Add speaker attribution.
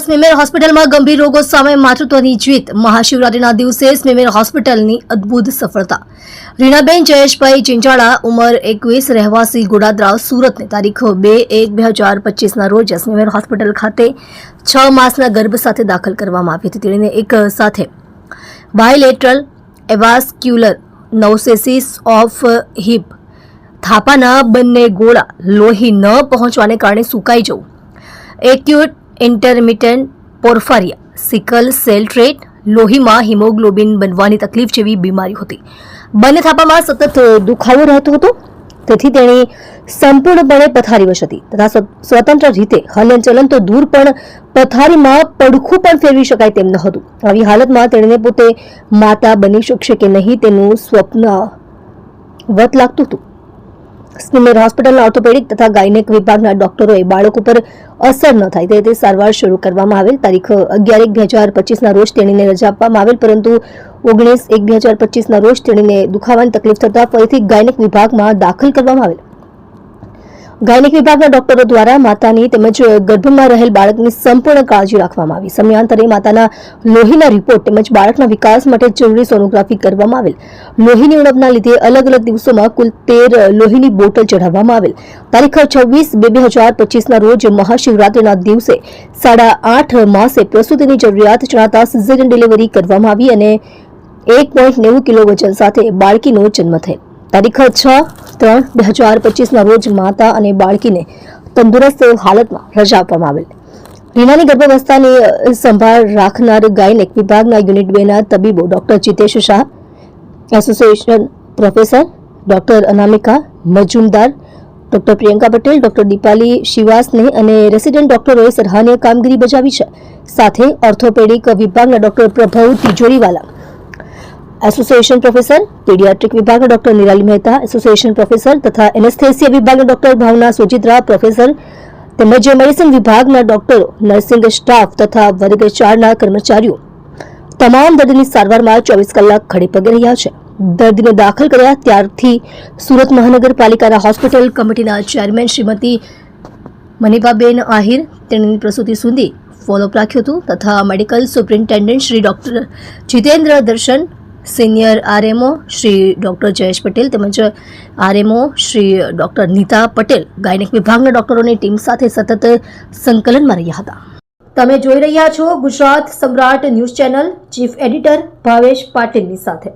Speaker 1: સ્મીમેર હોસ્પિટલમાં ગંભીર રોગો સામે માતૃત્વની જીત. મહાશિવરાત્રીના દિવસે સ્મીમેર હોસ્પિટલની અદ્ભુત સફળતા. રીણાબેન જયેશભાઈ ચિંચાળા ઉંમર એકવીસ, રહેવાસી ગોડાદરા, સુરતની તારીખ બે એક બે હજાર પચીસના રોજ સ્મીમેર હોસ્પિટલ ખાતે છ માસના ગર્ભ સાથે દાખલ કરવામાં આવી હતી. તેણીને એક સાથે bilateral avascular necrosis of hip થાપાના બંને ગોળા લોહી ન પહોંચવાને કારણે સુકાઈ જવું. Acute intermittent porphyria, sickle cell trait, લોહીમાં હિમોગ્લોબિન બનવાની તકલીફ જેવી બીમારી હતી. બંને થાપામાં સતત દુખાવો રહેતો હતો. તેથી તેણે સંપૂર્ણપણે પથારીવશ હતી તથા સ્વતંત્ર રીતે હલનચલન તો દૂર, પણ પથારીમાં પડખું પણ ફેરવી શકાય તેમ ન હતું. આવી હાલતમાં તેણે પોતે માતા બની શકશે કે નહીં તેનું સ્વપ્ન વત લાગતું હતું. સ્કિનર હોસ્પિટલના ઓર્થોપેડિક તથા ગાયનેક વિભાગના ડોક્ટરોએ બાળક ઉપર અસર ન થાય તે સારવાર શરૂ કરવામાં આવેલ. તારીખ અગિયાર એક બે હજાર પચીસના રોજ તેણીને રજા આપવામાં આવેલ, પરંતુ ઓગણીસ એક બે હજાર પચીસના રોજ તેણીને દુખાવાની તકલીફ થતાં ફરીથી ગાયનેક વિભાગમાં દાખલ કરવામાં આવેલ. ગાયનેક વિભાગના ડોક્ટરો દ્વારા માતાની તેમજ ગર્ભમાં રહેલ બાળકની સંપૂર્ણ કાળજી રાખવામાં આવી. સમયાંતરે માતાના લોહીના રિપોર્ટ તેમજ બાળકના વિકાસ માટે જરૂરી સોનોગ્રાફી કરવામાં આવેલ. લોહીની ઉણપના લીધે અલગ અલગ દિવસોમાં કુલ તેર લોહીની બોટલ ચઢાવવામાં આવેલ. તારીખ છવ્વીસ બે બે હજાર પચીસના રોજ મહાશિવરાત્રિના દિવસે સાડા આઠ માસે પ્રસૂતિની જરૂરિયાત જણાતા સિઝેરિયન ડિલિવરી કરવામાં આવી અને એક પોઈન્ટ નેવું કિલો વજન સાથે બાળકીનો જન્મ થયેલ તારીખ છ ત્રણ બે હજાર પચીસના રોજ માતા અને બાળકીને તંદુરસ્ત હાલતમાં રજા આપવામાં આવેલ. રીનાની ગર્ભાવસ્થાની સંભાળ રાખનાર ગાયનેક વિભાગના યુનિટ બેના તબીબો doctor Jitesh Shah, association professor doctor Anamika Majumdar, doctor Priyanka Patel, doctor Deepali Shivasane અને રેસિડેન્ટ ડોક્ટરોએ સરાહનીય કામગીરી બજાવી છે. સાથે ઓર્થોપેડિક વિભાગના doctor Prabhav Tijoriwala association professor paediatric વિભાગના doctor Nirali Mehta association professor તથા એનેસ્થેસિયા વિભાગના ડોક્ટર ભાવના સુજિત્રા પ્રોફેસર તેમજ મેડિસિન વિભાગના ડોક્ટરો નર્સિંગ સ્ટાફ તથા વર્ગ ચારના કર્મચારીઓ તમામ દર્દીની સારવારમાં ચોવીસ કલાક ખડે પગે રહ્યા છે દર્દીને દાખલ કર્યા ત્યારથી સુરત મહાનગરપાલિકાના હોસ્પિટલ કમિટીના ચેરમેન શ્રીમતી મનીભાબેન આહિર તેણીની પ્રસૂતિ સુધી ફોલોઅપ રાખ્યું હતું તથા medical superintendent Shri doctor Jitendra Darshan senior RMO Shri doctor Jayesh Patel તેમજ RMO Shri doctor Nita Patel gynaec વિભાગના ડૉક્ટરોની ટીમ સાથે સતત સંકલનમાં રહ્યા હતા. તમે જોઈ રહ્યા છો Gujarat Samrat news channel chief editor Bhavesh પાટીલની સાથે.